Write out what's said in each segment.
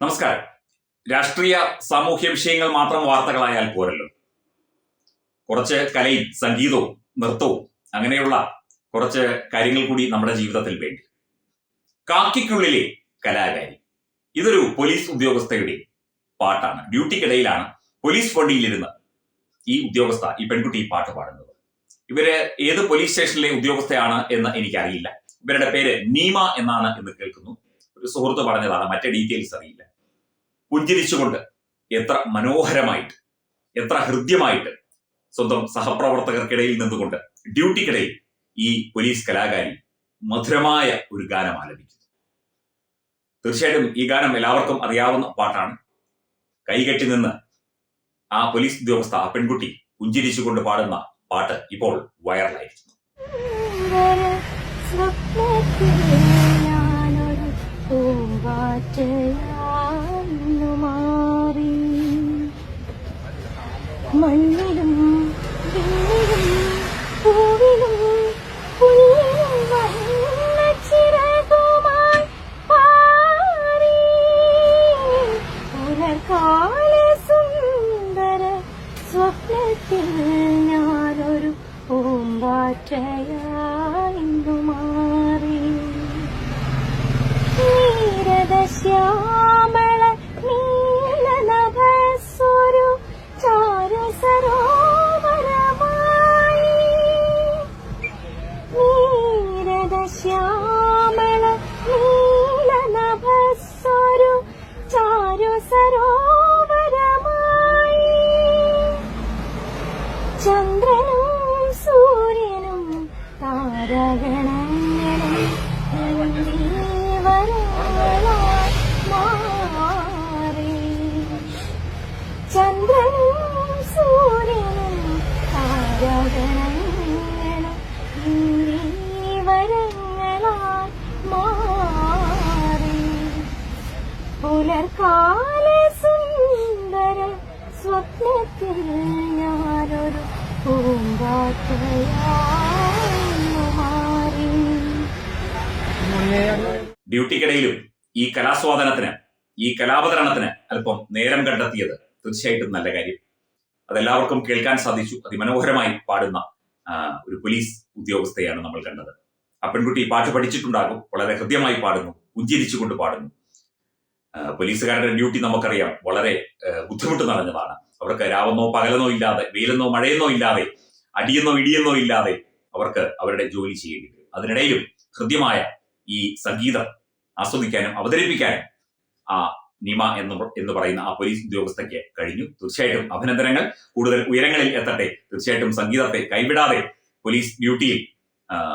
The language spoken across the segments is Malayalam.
നമസ്കാരം. രാഷ്ട്രീയ സാമൂഹ്യ വിഷയങ്ങൾ മാത്രം വാർത്തകളായാൽ പോരല്ലോ. കുറച്ച് കലയും സംഗീതവും നൃത്തവും അങ്ങനെയുള്ള കുറച്ച് കാര്യങ്ങൾ കൂടി നമ്മുടെ ജീവിതത്തിൽ വേണ്ടി. കാക്കിക്കുള്ളിലെ കലാകാരി. ഇതൊരു പോലീസ് ഉദ്യോഗസ്ഥയുടെ പാട്ടാണ്. ഡ്യൂട്ടിക്കിടയിലാണ് പോലീസ് വണ്ടിയിലിരുന്ന് ഈ ഉദ്യോഗസ്ഥ ഈ പെൺകുട്ടി ഈ പാട്ട് പാടുന്നത്. ഇവർ ഏത് പോലീസ് സ്റ്റേഷനിലെ ഉദ്യോഗസ്ഥയാണ് എന്ന് എനിക്കറിയില്ല. ഇവരുടെ പേര് നീമ എന്നാണ് എന്ന് കേൾക്കുന്നു. ഒരു സുഹൃത്ത് പറഞ്ഞതാണ് മറ്റേ ഡീറ്റെയിൽസ് അറിയില്ല. പുഞ്ചിരിച്ചുകൊണ്ട് എത്ര മനോഹരമായിട്ട് എത്ര ഹൃദ്യമായിട്ട് സ്വന്തം സഹപ്രവർത്തകർക്കിടയിൽ നിന്നുകൊണ്ട് ഡ്യൂട്ടിക്കിടയിൽ ഈ പോലീസ് കലാകാരി മധുരമായ ഒരു ഗാനം ആലപിക്കുന്നു. തീർച്ചയായിട്ടും ഈ ഗാനം എല്ലാവർക്കും അറിയാവുന്ന പാട്ടാണ്. കൈകെട്ടി നിന്ന് ആ പോലീസ് ഉദ്യോഗസ്ഥ ആ പെൺകുട്ടി പുഞ്ചിരിച്ചുകൊണ്ട് പാടുന്ന പാട്ട് ഇപ്പോൾ വൈറലായിരിക്കുന്നു. my. നീരദശ്യാമള നീലനഭസ്വരു ചാരു സരോവരമായി ചന്ദ്രനും സൂര്യനും താരഗണങ്ങളും പുലർകാല സുന്ദര സ്വപ്നത്തിൽ ഞാനൊരു ഡ്യൂട്ടിക്കിടയിലും ഈ കലാസ്വാദനത്തിന് ഈ കലാവതരണത്തിന് അല്പം നേരം കണ്ടെത്തിയത് തീർച്ചയായിട്ടും നല്ല കാര്യം. അതെല്ലാവർക്കും കേൾക്കാൻ സാധിച്ചു. അതിമനോഹരമായി പാടുന്ന ഒരു പോലീസ് ഉദ്യോഗസ്ഥയാണ് നമ്മൾ കണ്ടത്. ആ പെൺകുട്ടി പാട്ട് പഠിച്ചിട്ടുണ്ടാകും വളരെ ഹൃദ്യമായി പാടുന്നു പുഞ്ചിരിച്ചുകൊണ്ട് പാടുന്നു. പോലീസുകാരുടെ ഡ്യൂട്ടി നമുക്കറിയാം. വളരെ ബുദ്ധിമുട്ട് നിറഞ്ഞതാണ്. അവർക്ക് രാവെന്നോ പകലെന്നോ ഇല്ലാതെ വെയിലെന്നോ മഴയെന്നോ ഇല്ലാതെ അടിയെന്നോ ഇടിയെന്നോ ഇല്ലാതെ അവർക്ക് അവരുടെ ജോലി ചെയ്യേണ്ടി വരും അതിനിടയിലും ഹൃദ്യമായ ഈ സംഗീതം ആസ്വദിക്കാനും അവതരിപ്പിക്കാനും ആ നിമ എന്ന് എന്ന് പറയുന്ന ആ പോലീസ് ഉദ്യോഗസ്ഥയ്ക്ക് കഴിഞ്ഞു. തീർച്ചയായിട്ടും അഭിനന്ദനങ്ങൾ. കൂടുതൽ ഉയരങ്ങളിൽ എത്തട്ടെ. തീർച്ചയായിട്ടും സംഗീതത്തെ കൈവിടാതെ പോലീസ് ഡ്യൂട്ടിയിൽ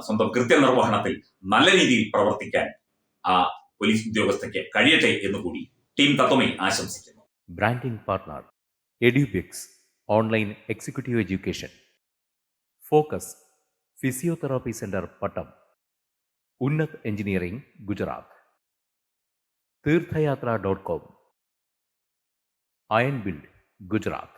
സ്വന്തം കൃത്യനിർവഹണത്തിൽ നല്ല രീതിയിൽ പ്രവർത്തിക്കാൻ ആ പോലീസ് ഉദ്യോഗസ്ഥയ്ക്ക് കഴിയട്ടെ എന്ന് കൂടി ടീം തത്വമേ ആശംസിക്കുന്നു. Branding partner Edubix online executive education focus physiotherapy centre Pattom Unnat engineering Gujarat Theerthayathra dot com iron build Gujarat